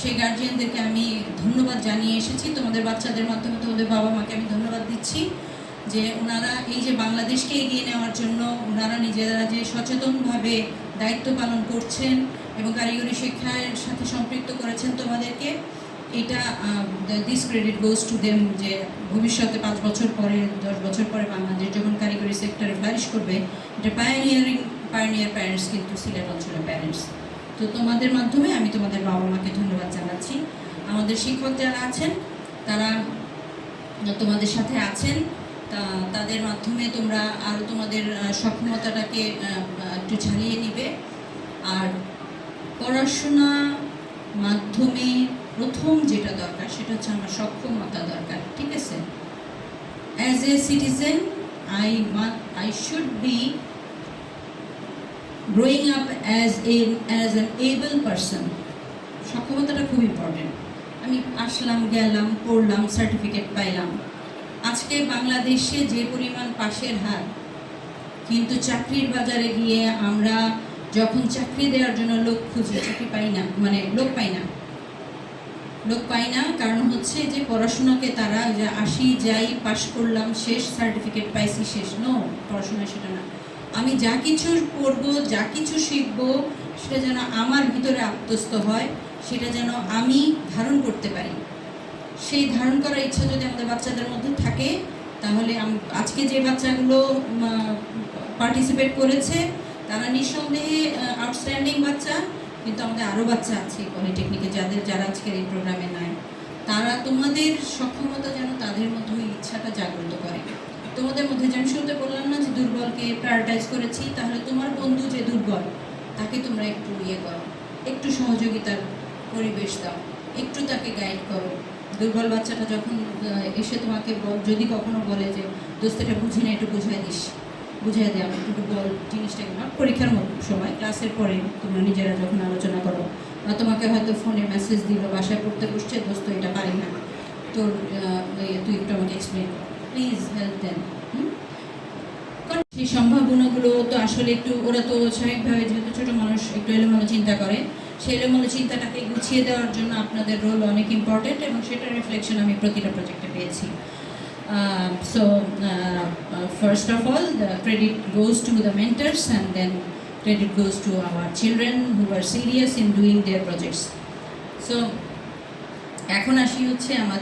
সেই গার্জিয়ানদেরকে আমি ধন্যবাদ জানিয়ে এসেছি। তোমাদের বাচ্চাদের মাধ্যমে তোমাদের বাবা মাকে আমি ধন্যবাদ দিচ্ছি যে ওনারা এই যে বাংলাদেশকে এগিয়ে নেওয়ার জন্য ওনারা নিজেরা যে সচেতনভাবে দায়িত্ব পালন করছেন এবং কারিগরি শিক্ষার সাথে সম্পৃক্ত করেছেন তোমাদেরকে, এটা this credit goes to them যে ভবিষ্যতে পাঁচ বছর পরে, দশ বছর পরে বাংলাদেশ যখন কারিগরি সেক্টরে ফ্লারিশ করবে, এটা পায়োনিয়ারিং পায়োনিয়ার প্যারেন্টস কিন্তু সিলেট অঞ্চলের প্যারেন্টস তো তোমাদের মাধ্যমে আমি তোমাদের বাবা মাকে ধন্যবাদ জানাচ্ছি। আমাদের শিক্ষক যারা আছেন, তারা তোমাদের সাথে আছেন, তা তাদের মাধ্যমে তোমরা আরও তোমাদের সক্ষমতাটাকে একটু ঝালিয়ে নিবে। আর পড়াশোনা মাধ্যমে প্রথম যেটা দরকার, সেটা হচ্ছে আমার সক্ষমতা দরকার, ঠিক আছে? As a citizen I I should be growing up as a as an able person সক্ষমতাটা খুব ইম্পর্টেন্ট আমি আসলাম, গেলাম, পড়লাম সার্টিফিকেট পাইলাম। আজকে বাংলাদেশে যে পরিমাণ পাশের হার, কিন্তু চাকরির বাজারে গিয়ে আমরা যখন চাকরি দেওয়ার জন্য লোক খুঁজি চাকরি পাই না মানে লোক পাই না। লোক পাই না, কারণ হচ্ছে যে পড়াশোনাকে তারা যে আসি যাই, পাশ করলাম, শেষ সার্টিফিকেট পাইছি, শেষ। নো পড়াশোনা সেটা না। আমি যা কিছু পড়ব যা কিছু শিখব, সেটা যেন আমার ভিতরে আত্মস্থ হয়, সেটা যেন আমি ধারণ করতে পারি। সেই ধারণ করার ইচ্ছা যদি আমাদের বাচ্চাদের মধ্যে থাকে, তাহলে আজকে যে বাচ্চাগুলো পার্টিসিপেট করেছে, তারা নিঃসন্দেহে আউটস্ট্যান্ডিং বাচ্চা, কিন্তু আমাদের আরও বাচ্চা আছে পলিটেকনিকে যাদের, যারা আজকের এই প্রোগ্রামে নাই। তারা তোমাদের সক্ষমতা যেন তাদের মধ্যে ওই ইচ্ছাটা জাগ্রত করে। তোমাদের মধ্যে যে আমি শুরুতে বললাম না যে দুর্বলকে প্রায়োরিটাইজ করেছি তাহলে তোমার বন্ধু যে দুর্বল তাকে তোমরা একটু ইয়ে করো একটু সহযোগিতার পরিবেশ দাও একটু তাকে গাইড করো। দুর্বল বাচ্চাটা যখন এসে তোমাকে যদি কখনো বলে যে দোস্ত এটা বুঝি না একটু বুঝাই দিস বুঝাই দে আমি একটু বল জিনিসটা না পরীক্ষার সময় ক্লাসের পরে তোমরা নিজেরা যখন আলোচনা করো বা তোমাকে হয়তো ফোনে মেসেজ দিল বাসায় পড়তে বসছে দোস্ত এটা পারি না। তোর ইয়ে, তুই একটু আমাকে এক্সপ্লেন প্লিজ হেল্প দেন তো আসলে একটু, ওরা তো স্বাভাবিকভাবে যেহেতু ছোটো মানুষ, একটু চিন্তা করে। সেই চিন্তাটাকে গুছিয়ে দেওয়ার জন্য আপনাদের রোল অনেক ইম্পর্টেন্ট এবং সেটার রিফ্লেকশন আমি প্রতিটা প্রজেক্টে পেয়েছি। So first of all goes to the mentors and then credit goes to our children who are serious in doing their projects so এখন আসি হচ্ছে আমাদের